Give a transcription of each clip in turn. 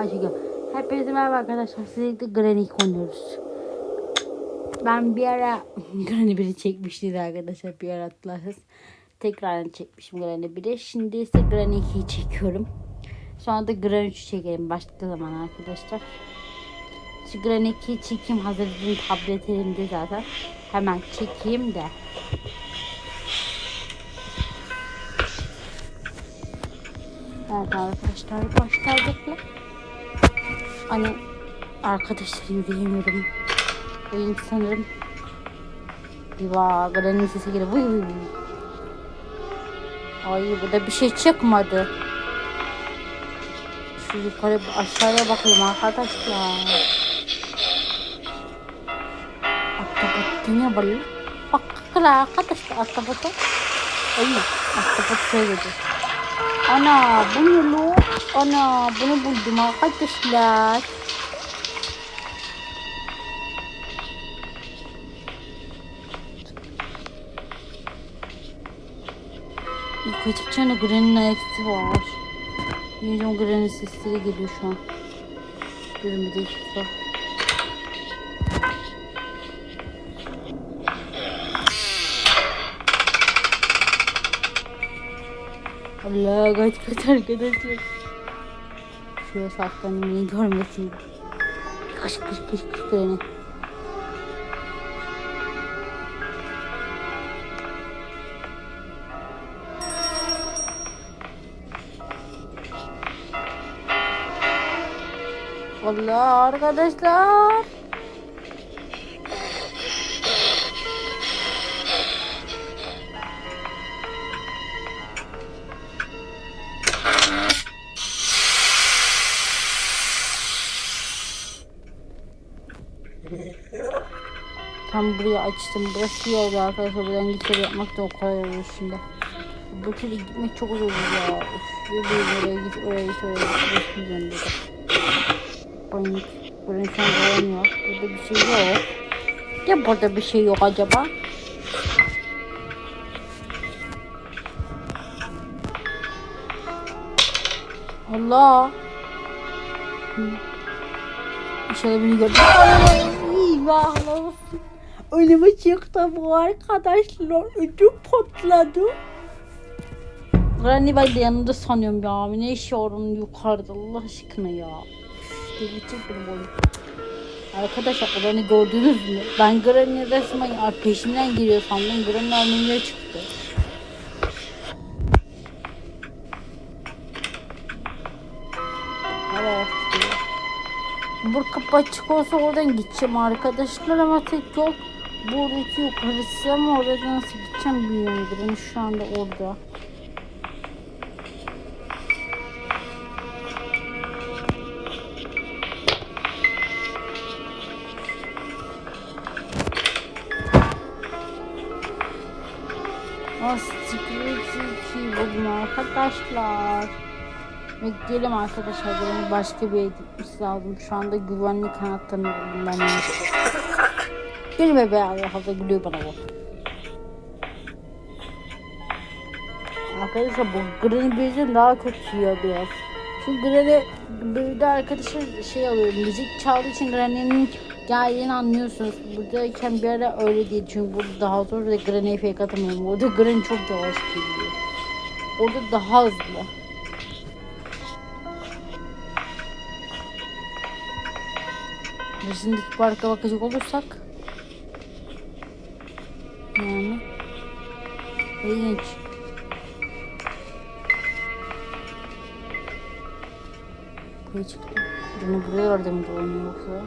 Ayşegül. Hepinize merhaba arkadaşlar. Sizlikle Granny oynuyoruz. Ben bir ara Granny 1'i çekmiştim arkadaşlar. Bir ara hatırlarsanız. Tekrar çekmişim Granny 1'i. Şimdi ise Granny 2'yi çekiyorum. Sonra da Granny 3'ü çekelim başka zaman arkadaşlar. Şu Granny 2'yi çekeyim. Hazır tablet elimde zaten. Hemen çekeyim de. Evet arkadaşlar başladık mı? Hani arkadaşlar yürüyemiyorum. Oyun sanırım. Eyvah Granny sesi geliyor. Vuy vuy. Ay burada bir şey çıkmadı. Şu yukarı aşağıya bakayım arkadaşlar. Ahtapot ne böyle? Bak arkadaşlar ahtapota. Ay ahtapot söyledi. Ana bu ne lo? Ana bunu buldum arkadaşlar. Yukarı çıkacağına Granny'nin ayakkabısı var. Yiyeceğim Granny sesleri geliyor şu an. Bir dakika. Allah kaç kaç arkadaşlar. Şuraya saklanayım beni görmesin. Kış kış kış kış Granny. Allah arkadaşlar. Tam buraya açtım. Burası iyi oldu arkadaşlar. Buradan gitleri yapmak da o kadar olur şimdi. Bu kere gitmek çok zor ya. Of, bir oraya git, oraya git, oraya git. Üzerinde de. Panik. Buraya şu an olmuyor. Burada bir şey yok. Ya burada bir şey yok acaba? Allah. Hı. İnşallah beni gördü. Eyvahlar olsun. Önüme çıktı bu arkadaşlar. Ödüm patladı. Granny ben de yanımda sanıyorum ya. Ne işi var onun yukarıda Allah aşkına ya. Arkadaşlar Granny gördünüz mü? Ben Granny resmen peşimden geliyor sandım. Granny önüme çıktı. Evet. Bu kapı açık olsa oradan gideceğim arkadaşlar ama tek yol buradaki yukarısı ama orada nasıl gideceğim bilmiyorum. Granny şu anda orada. Security buldum arkadaşlar. Bekleyelim arkadaşlar. Benim başka bir yere gitmesi lazım. Şu anda güvenlik kanatlarını buldum ben. Gel bebeğe Allah Allah gülüyor bana bak. Arkadaşlar bu Granny bizden daha kötü ya biraz. Çünkü Granny bir de arkadaşlar şey alıyor müzik çaldığı için Granny'nin geldiğini anlıyorsunuz. Buradayken bir ara öyle değil çünkü burada daha zor ve Granny'e fake atamıyorum. Orada Granny çok yavaş geliyor. Orada daha hızlı. Dışındaki parka bakacak olursak yani ilginç. Buraya çıktım. Beni buraya orada mı dolanıyor yoksa?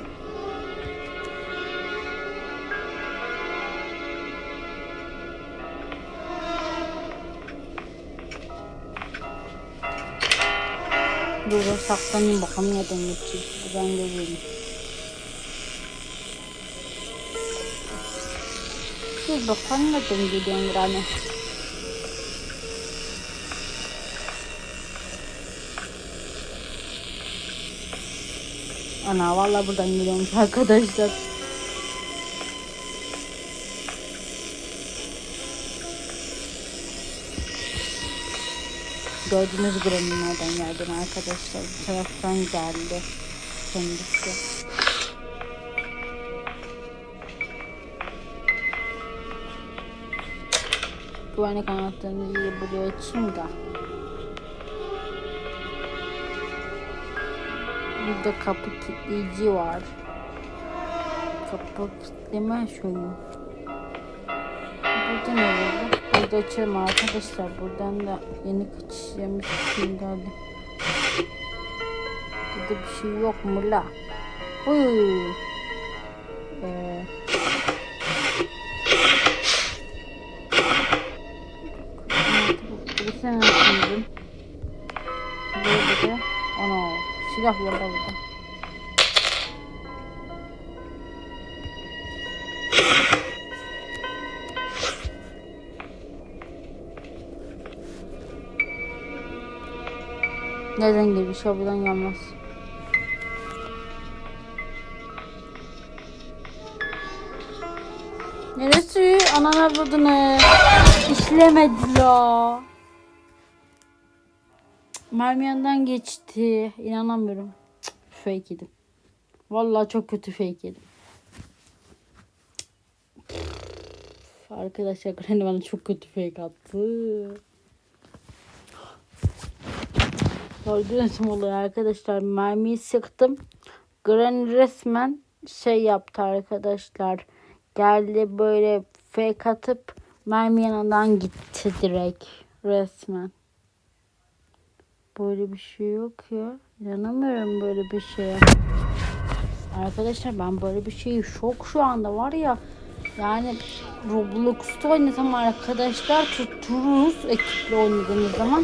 Ben saklanayım bakalım nereden geçecek. Buradan görüyorum. Dur bakalım nereden gidiyorsun Granny. Ana vallahi buradan geliyormuş arkadaşlar. Gördüğünüz granimlerden geldi arkadaşlar. Bu taraftan geldi kendisi. Güvenlik anahtarını iyi buraya açayım da. Burada kapı kilitleyici var. Kapı kilitleme şöyle. Burada ne oldu? Burada açalım arkadaşlar. Buradan da yeni kaçışlarımız için geldi. Burada bir şey yok mu la? Uy. Ee, Burası ne yapayım? Böyle de. Ana silah var da burada. Neden girmiş ya buradan gelmez. Neresi? Anana vurdunu. İşlemedi la. Mermi yanından geçti. İnanamıyorum. Cık, Fake yedim. Vallahi çok kötü fake yedim. Arkadaşlar Granny bana çok kötü fake attı. Gördüğünüz oluyor arkadaşlar mermiyi sıktım. Granny resmen şey yaptı arkadaşlar. Geldi böyle fake atıp mermi yanından gitti direkt resmen. Böyle bir şey yok ya. İnanamıyorum böyle bir şeye. Arkadaşlar ben böyle bir şeyi şok şu anda var ya. Yani Roblox'ta oynasam arkadaşlar tuttururuz ekiple oynadığımız zaman.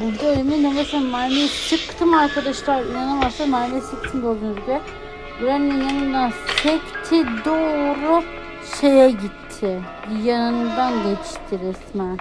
Burada önemli ne mesela mermiyi sıktım arkadaşlar. İnanamazsın mermiyi sıktım gördüğünüz gibi. Granny'nin yanından sekti doğru şeye gitti. Yanından geçti resmen.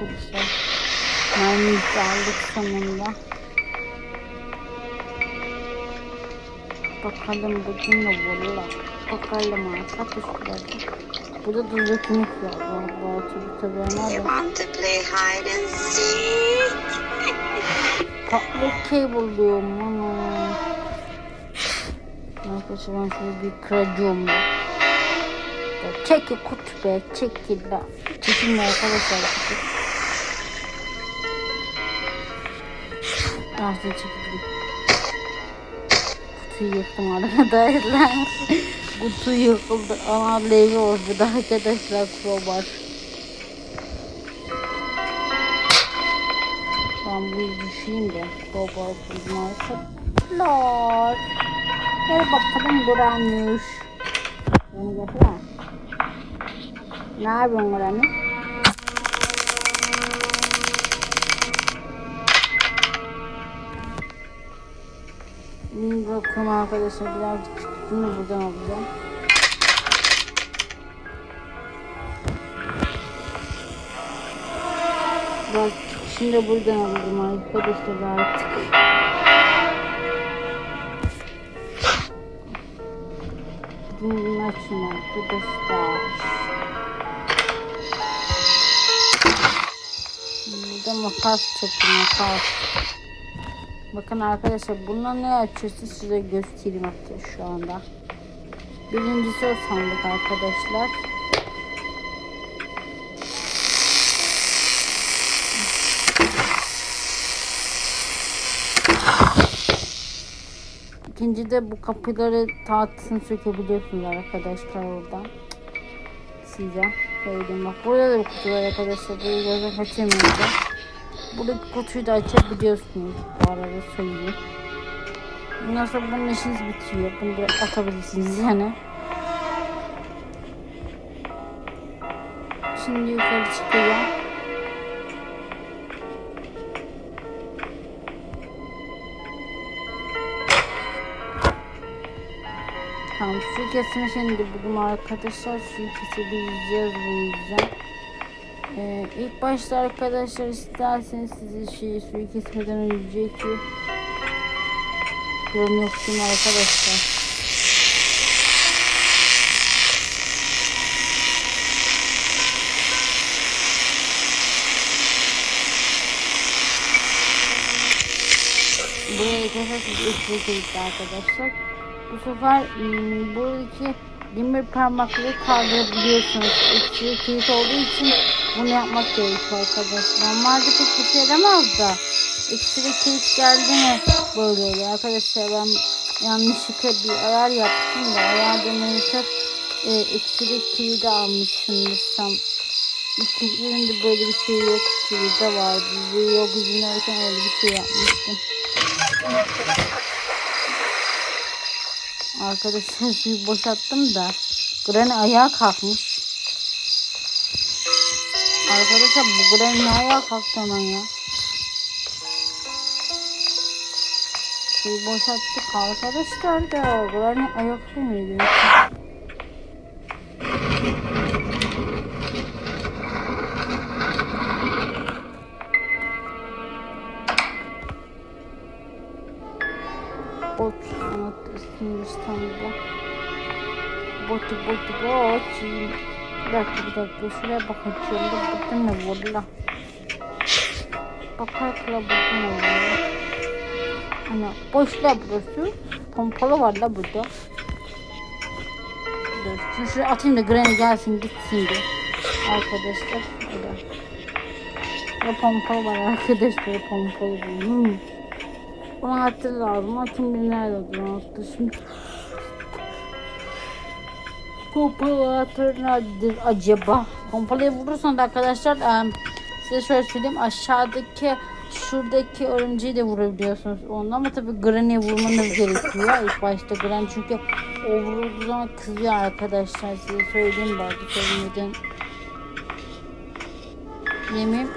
Tamam arkadaşlar. Mermimizi aldık sonunda. Bakalım bugün ne valla. Bakalım arkadaşlar. Burada da dökümük var. Bu altı tabii ama You want to play hide and seek? Tatlı cable diyorum ama. Arkadaşlar ben şöyle bir kıracağım. Çekil kutu be çekil la. Çekilme arkadaşlar kutu. Sen çekildim. Kutuyu yıktım arkadaşlar. Kutu yıkıldı. Ana levi oldu da arkadaşlar crowbar. Ben bir düşeyim de crowbar buldum arkadaşlar. Gel bakalım buranmış. Beni getiren. Ne yapıyorsun buranı? Bakın arkadaşlar birazcık çıktığını buradan alacağım. Bak şimdi buradan alacağım arkadaşlar artık. Bunu açın arkadaşlar. Burada makas çıktı makas. Bakın arkadaşlar bununla ne açıyorsa size göstereyim hatta şu anda. Birincisi o sandık arkadaşlar. İkinci de bu kapıları tahtasını sökebiliyorsunuz arkadaşlar oradan. Size söyleyeyim bak burada da bir kutu var arkadaşlar. Burayı gözden kaçırmayın da. Buradaki kutuyu da açabiliyorsunuz bu arada söyleyeyim. Bundan sonra bunun işiniz bitiyor. Bunu da atabilirsiniz yani. Şimdi yukarı çıkıyor. Tamam suyu kesme şimdi bugün arkadaşlar suyu kesebileceğiz bu yüzden. Ee, ilk başta arkadaşlar isterseniz size şey suyu kesmeden önceki yorum yoktum arkadaşlar. Buraya keserseniz üstüne kilitli arkadaşlar. Bu sefer ım, buradaki demir parmakları kaldırabiliyorsunuz. Üstüne kilit olduğu için bunu yapmak gerekiyor arkadaşlar. Normalde pek bir şey yaramaz da. Ekstra kilit geldi mi böyle oluyor arkadaşlar. Ben yanlışlıkla bir ayar yaptım da ayarda neyse e, ekstra kilidi almışsındır tam. İkinci böyle bir şey yok. Kilide vardı. Yok yüzünden öyle bir şey yapmıştım. Arkadaşlar suyu boşalttım da Granny ayağa kalkmış. Arkadaşlar bu Granny ne ayağa kalktı hemen ya. Suyu boşalttık arkadaşlar da Granny ayakta mıydı? Bot anahtarı İstanbul'da. Botu botu bot. Bir dakika bir dakika şuraya bakacağım da burada ne var la? Bakarkla burada ne var? Ana boş la burası. Pompalı var la burada. Dur şunu şuraya atayım da Granny gelsin gitsin de. Arkadaşlar. Öyle. Ya pompalı var arkadaşlar pompalı. Hmm. Bana hatır lazım. ama Kim bilir nerede duran Şimdi Pompalı hatır nerededir acaba? Pompalıyı vurursan da arkadaşlar size şöyle söyleyeyim aşağıdaki şuradaki örümceği de vurabiliyorsunuz onunla ama tabi Granny'e vurmanız gerekiyor ilk başta Granny çünkü o vurulduğu zaman kızıyor arkadaşlar size söyleyeyim bari söylemeden yemin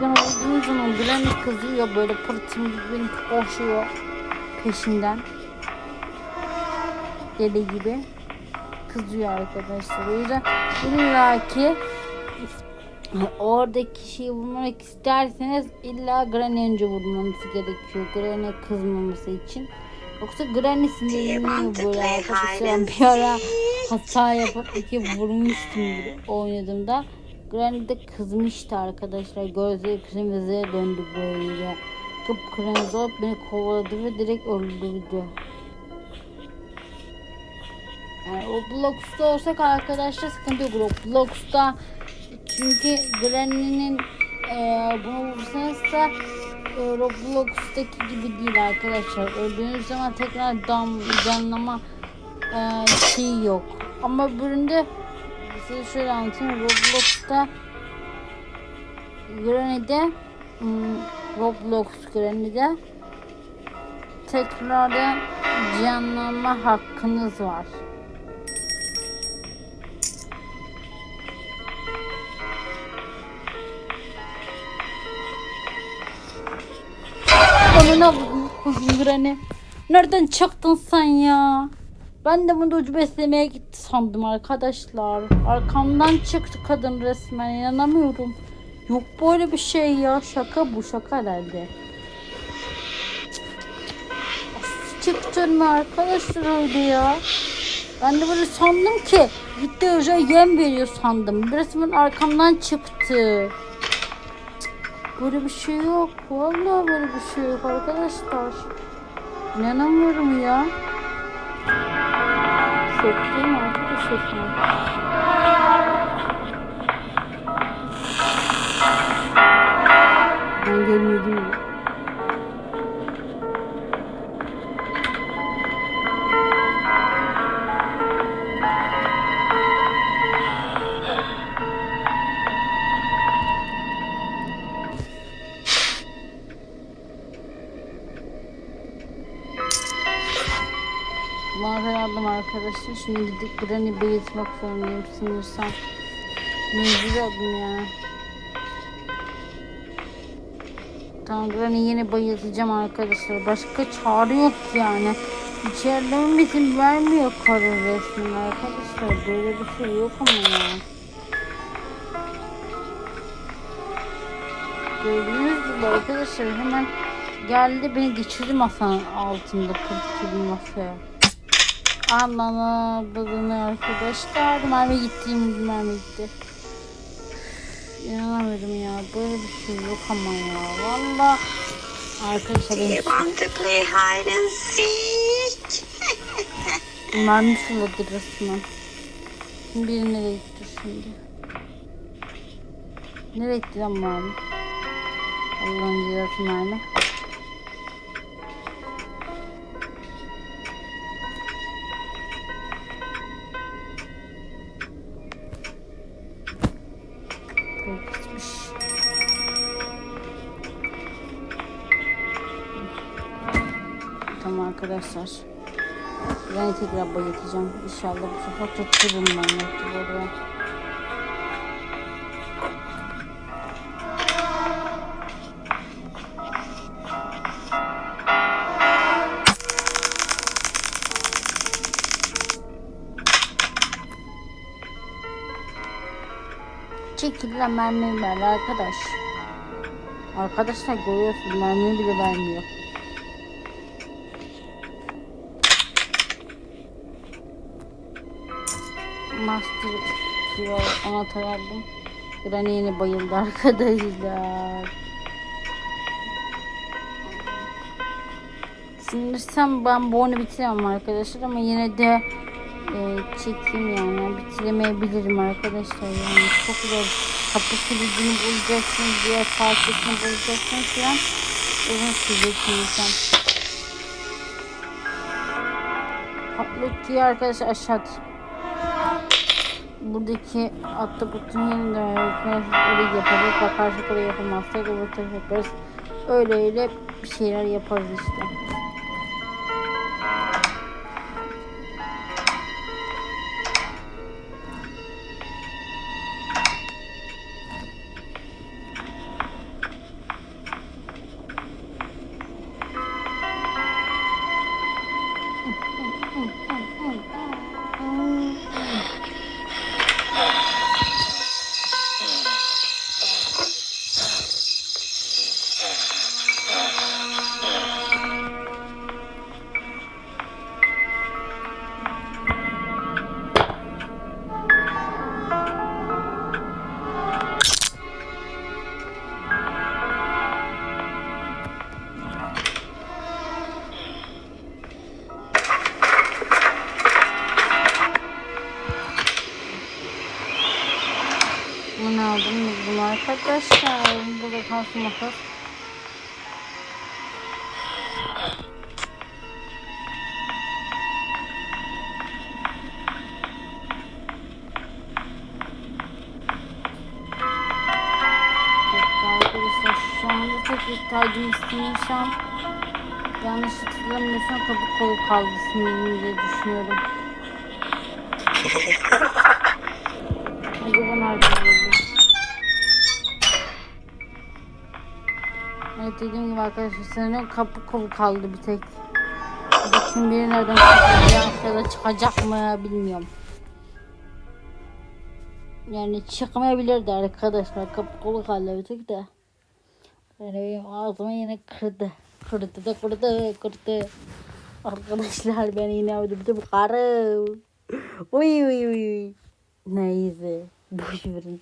ben olduğum zaman Granny kızıyor böyle pırtım gibi koşuyor peşinden. Deli gibi. Kızıyor arkadaşlar. O yüzden illa ki oradaki şeyi vurmak isterseniz illa Granny önce vurmanız gerekiyor. Granny kızmaması için. Yoksa Granny sinirleniyor böyle arkadaşlar. Bir ara hata yapıp iki vurmuştum oynadığımda. Granny de kızmıştı arkadaşlar. Gözleri kırmızıya döndü böyle. Kıpkırmızı olup beni kovaladı ve direkt öldürdü. Yani Roblox'ta olsak arkadaşlar sıkıntı yok. Roblox'ta çünkü Granny'nin e, bunu vursanız da e, Roblox'taki gibi değil arkadaşlar. Öldüğünüz zaman tekrar dam, canlama e, şeyi yok. Ama öbüründe size şöyle anlatayım. Roblox'ta Granny'de hmm, Roblox Granny'de tekrardan canlanma hakkınız var. Vurdum Granny. Nereden çıktın sen ya? Ben de bunu ucu beslemeye gitti sandım arkadaşlar. Arkamdan çıktı kadın resmen inanamıyorum. Yok böyle bir şey ya. Şaka bu şaka herhalde. Çıktın mı arkadaşlar öyle ya? Ben de böyle sandım ki gitti hoca yem veriyor sandım. Resmen arkamdan çıktı. Böyle bir şey yok. Vallahi böyle bir şey yok arkadaşlar. İnanamıyorum ya. Şoktayım arkadaşlar. Ben gelmedim arkadaşlar. Şimdi gidip Granny bayıltmak zorundayım sanırsam. Mecbur oldum ya. Tamam Granny yine bayıltacağım arkadaşlar. Başka çare yok yani. İçeriden bizim vermiyor karı resmen arkadaşlar. Böyle bir şey yok ama ya. Gördüğünüz gibi arkadaşlar hemen geldi beni geçirdi masanın altında kırdı masaya. Ananı babını arkadaşlar mermi gittiğim mermi gitti. İnanamıyorum ya böyle bir şey yok ama ya valla arkadaşlar Do you want to play hide and seek? mermi fırladı resmen. Biri nereye gitti şimdi? Nereye gitti lan mermi? Allah'ın cezası mermi. Tamam arkadaşlar. Ben tekrar bayatacağım. İnşallah bu sefer tuttururum ben notları. Çekil lan mermi ver arkadaş. Arkadaşlar görüyorsun mermi bile vermiyor. Master Pro anahtar aldım. Yine bayıldı arkadaşlar. Sindirsem ben bu oyunu bitiremem arkadaşlar ama yine de e, çekeyim yani. Bitiremeyebilirim arkadaşlar yani. Çok zor. Kapı kilidini bulacaksınız diğer parçasını bulacaksınız falan uzun sürecek insan Patlık diye arkadaşlar aşağı buradaki butun yerinde orayı yaparız bakarsak orayı yapamazsak öbür tarafı yaparız öyle öyle bir şeyler yaparız işte. Aldım buldum arkadaşlar. Burada kalsın makas. İhtiyacım istemişim. Yanlış hatırlamıyorsam kabuk kolu kaldı sinirim diye düşünüyorum. Acaba nerede buldu? Dediğim gibi arkadaşlar senin kapı kolu kaldı bir tek. Bakın biri nereden çıkacak ya da çıkacak mı bilmiyorum. Yani çıkmayabilirdi arkadaşlar. Kapı kolu kaldı bir tek de. Yani benim ağzıma yine kırdı. Kırdı da kırdı kırdı. Arkadaşlar ben yine öldürdüm karı. Uy uy uy. Neyse. Boş verin.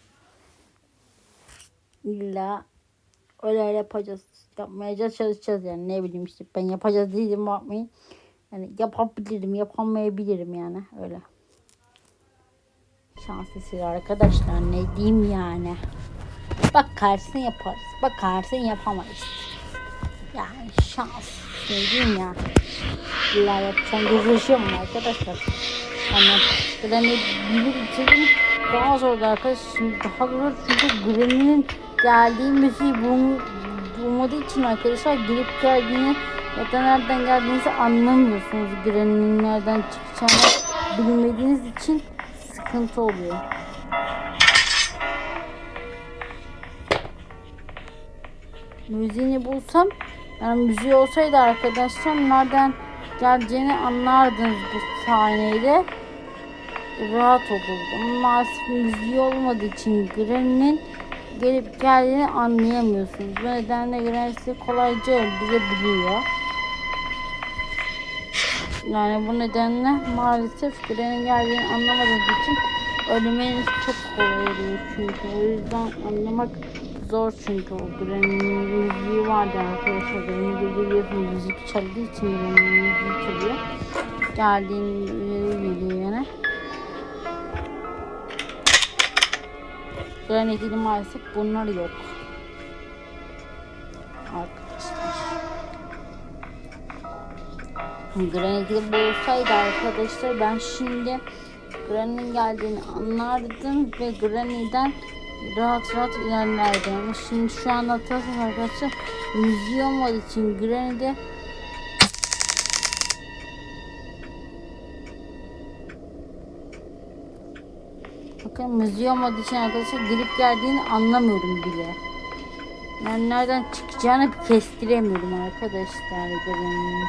İlla öyle yapacağız. Yapmayacağız çalışacağız yani ne bileyim işte ben yapacağız dedim bakmayın. Yani yapabilirim yapamayabilirim yani öyle. Şans eseri arkadaşlar ne diyeyim yani. Bakarsın yaparız. Bakarsın yapamayız. Yani şans. Ne diyeyim ya. İlla yapacağım gözleşiyorum arkadaşlar. Ama Granny biri bitirdim. Daha zor arkadaşlar. Şimdi daha zor çünkü Granny'nin geldiği müziği bul, bulmadığı için arkadaşlar gelip geldiğini ya da nereden geldiğinizi anlamıyorsunuz. Granny'nin nereden çıkacağını bilmediğiniz için sıkıntı oluyor. Müziğini bulsam yani müziği olsaydı arkadaşlar nereden geleceğini anlardınız bu saniyede rahat olurdu. Ama maalesef müziği olmadığı için Granny'nin gelip geldiğini anlayamıyorsunuz. Bu nedenle Granny sizi kolayca öldürebiliyor. Yani bu nedenle maalesef Granny'nin geldiğini anlamadığınız için ölmeniz çok kolay oluyor çünkü. O yüzden anlamak zor çünkü o Granny'nin müziği vardı arkadaşlar. Granny biliyorsunuz müzik çaldığı için Granny'nin müziği çalıyor. Geldiğini biliyor yani. Granny'de maalesef bunlar yok. Arkadaşlar. Granny'de bu olsaydı arkadaşlar ben şimdi Granny'nin geldiğini anlardım ve Granny'den rahat rahat ilerlerdim. Ama şimdi şu an hatırlarsanız arkadaşlar müziği olmadığı için Granny'de Bakın müziği olmadığı için arkadaşlar gelip geldiğini anlamıyorum bile. Yani nereden çıkacağını kestiremiyorum arkadaşlar. Granny'nin.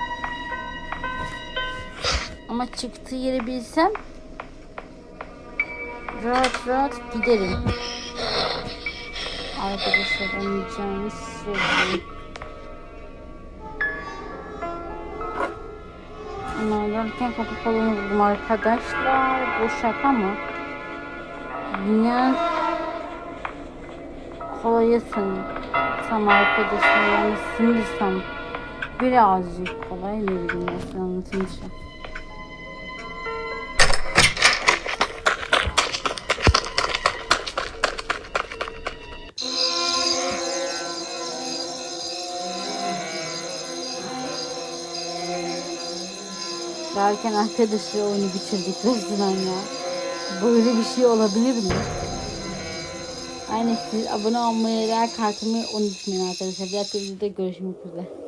Ama çıktığı yeri bilsem rahat rahat giderim. Arkadaşlar anlayacağınız söyleyeyim. Ama derken kapı falan buldum arkadaşlar. Bu şaka mı? Dünyanın kolayısın. Sam arkadaşlar yani sınırsam birazcık kolay ne bileyim nasıl anlatayım işte. Derken arkadaşlar oyunu bitirdik resmen ya. Böyle bir şey olabilir mi? Aynen siz abone olmayı, like atmayı unutmayın arkadaşlar. Diğer videoda görüşmek üzere.